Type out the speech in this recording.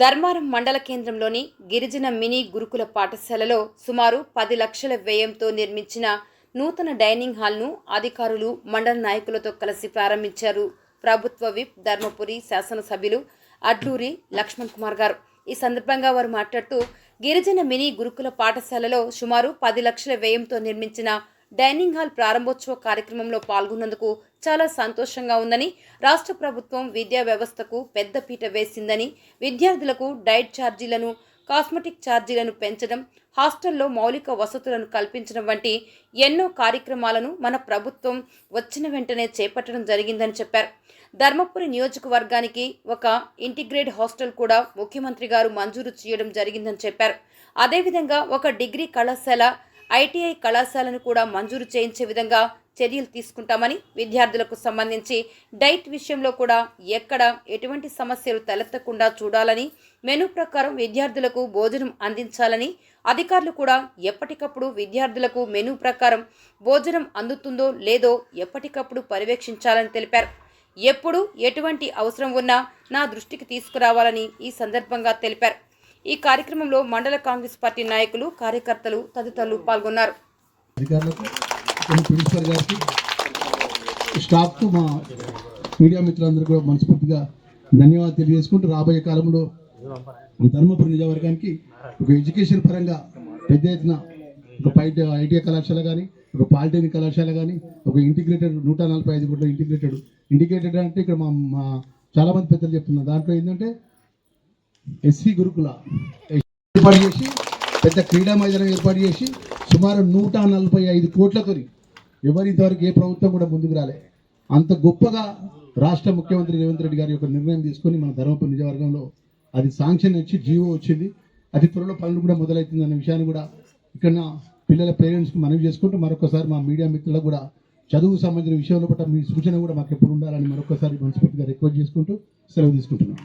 ధర్మారం మండల కేంద్రంలోని గిరిజన మినీ గురుకుల పాఠశాలలో సుమారు పది లక్షల వ్యయంతో నిర్మించిన నూతన డైనింగ్ హాల్ను అధికారులు మండల నాయకులతో కలిసి ప్రారంభించారు. ప్రభుత్వ విప్ ధర్మపురి శాసనసభ్యులు అడ్లూరి లక్ష్మణ్ కుమార్ గారు. ఈ సందర్భంగా వారు మాట్లాడుతూ గిరిజన మినీ గురుకుల పాఠశాలలో సుమారు పది లక్షల వ్యయంతో నిర్మించిన డైనింగ్ హాల్ ప్రారంభోత్సవ కార్యక్రమంలో పాల్గొన్నందుకు చాలా సంతోషంగా ఉందని రాష్ట్ర ప్రభుత్వం విద్యా వ్యవస్థకు పెద్దపీట వేసిందని విద్యార్థులకు డైట్ ఛార్జీలను కాస్మెటిక్ ఛార్జీలను పెంచడం హాస్టల్లో మౌలిక వసతులను కల్పించడం వంటి ఎన్నో కార్యక్రమాలను మన ప్రభుత్వం వచ్చిన వెంటనే చేపట్టడం జరిగిందని చెప్పారు. ధర్మపురి నియోజకవర్గానికి ఒక ఇంటిగ్రేట్ హాస్టల్ కూడా ముఖ్యమంత్రి గారు మంజూరు చేయడం జరిగిందని చెప్పారు. అదేవిధంగా ఒక డిగ్రీ కళాశాల ఐటీఐ కళాశాలను కూడా మంజూరు చేయించే విధంగా చర్యలు తీసుకుంటామని విద్యార్థులకు సంబంధించి డైట్ విషయంలో కూడా ఎక్కడ ఎటువంటి సమస్యలు తలెత్తకుండా చూడాలని మెనూ ప్రకారం విద్యార్థులకు భోజనం అందించాలని అధికారులు కూడా ఎప్పటికప్పుడు విద్యార్థులకు మెనూ ప్రకారం భోజనం అందుతుందో లేదో ఎప్పటికప్పుడు పర్యవేక్షించాలని తెలిపారు. ఎప్పుడు ఎటువంటి అవసరం ఉన్నా నా దృష్టికి తీసుకురావాలని ఈ సందర్భంగా తెలిపారు. ఈ కార్యక్రమంలో మండల కాంగ్రెస్ పార్టీ నాయకులు కార్యకర్తలు తదితరులు పాల్గొన్నారు. అధికారులకు ప్రిన్సిపల్ గారికి స్టాఫ్కు మా మీడియా మిత్రులందరూ కూడా మనస్ఫూర్తిగా ధన్యవాదాలు తెలియజేసుకుంటూ రాబోయే కాలంలో ధర్మపురి నియోజకవర్గానికి ఒక ఎడ్యుకేషన్ పరంగా పెద్ద ఎత్తున ఒక పైట ఐటీఐ కళాశాల కానీ ఒక పాలిటెక్నిక్ కళాశాల కానీ ఒక ఇంటిగ్రేటెడ్ నూట నలభై ఐదు కోట్ల ఇంటిగ్రేటెడ్ ఇంటిగ్రేటెడ్ అంటే ఇక్కడ మా మా చాలామంది పెద్దలు చెప్తున్నారు. దాంట్లో ఏంటంటే ఎస్వి గురుకుల ఏర్పాటు చేసి పెద్ద క్రీడా మైదానం ఏర్పాటు చేసి సుమారు నూట నలభై ఐదు కోట్లతో ఎవరి ఇంతవరకు ఏ ప్రభుత్వం కూడా ముందుకు రాలే. అంత గొప్పగా రాష్ట్ర ముఖ్యమంత్రి రేవంత్ రెడ్డి గారి యొక్క నిర్ణయం తీసుకొని మన ధర్మపురి నియోజకవర్గంలో అది శాంక్షన్ వచ్చి జీవో వచ్చింది. అతి త్వరలో పనులు కూడా మొదలవుతుంది అన్న విషయాన్ని కూడా ఇక్కడ పిల్లల పేరెంట్స్కి మనవి చేసుకుంటూ మరొకసారి మా మీడియా మిత్రులకు కూడా చదువు సంబంధించిన విషయంలో పట్ల మీ సూచన కూడా మాకు ఎప్పుడు ఉండాలని మరొకసారి మనస్ఫూర్తిగా రిక్వెస్ట్ చేసుకుంటూ సెలవు తీసుకుంటున్నాను.